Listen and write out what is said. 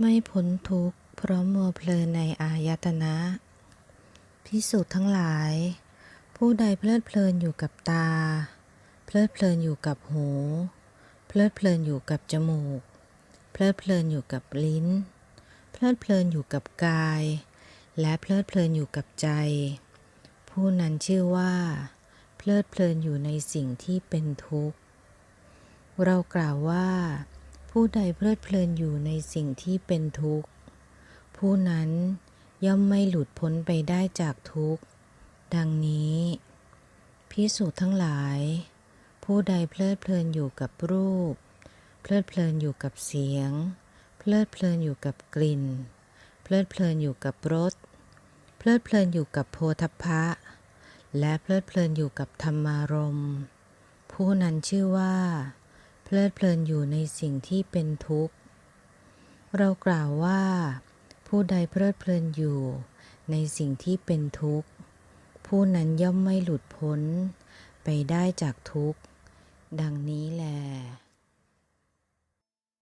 ไม่พ้นทุกข์เพราะมัวเพลินในอายตนะ พิสูจน์ทั้งหลาย ผู้ใดเพลิดเพลินอยู่กับตา เพลิดเพลินอยู่กับหู เพลิดเพลินอยู่กับจมูก เพลิดเพลินอยู่กับลิ้น เพลิดเพลินอยู่กับกาย และเพลิดเพลินอยู่กับใจ ผู้นั้นชื่อว่า เพลิดเพลินอยู่ในสิ่งที่เป็นทุกข์ เรากล่าวว่า ผู้ใดเพลิดเพลินอยู่ในสิ่งที่เป็นทุกข์ ผู้นั้นย่อมไม่หลุดพ้นไปได้จากทุกข์ ดังนี้พิสูจน์ทั้งหลาย ผู้ใดเพลิดเพลินอยู่กับรูป เพลิดเพลินอยู่กับเสียง เพลิดเพลินอยู่กับกลิ่น เพลิดเพลินอยู่กับรสเพลิดเพลินอยู่กับโพธพภะและเพลิดเพลินอยู่กับธรรมารมผู้นั้นชื่อว่า เพลิดเพลินอยู่ในสิ่งที่เป็นทุกข์ เรากล่าวว่า ผู้ใดเพลิดเพลินอยู่ ในสิ่งที่เป็นทุกข์ ผู้นั้นย่อมไม่หลุดพ้น ไปได้จากทุกข์ ดังนี้แหละ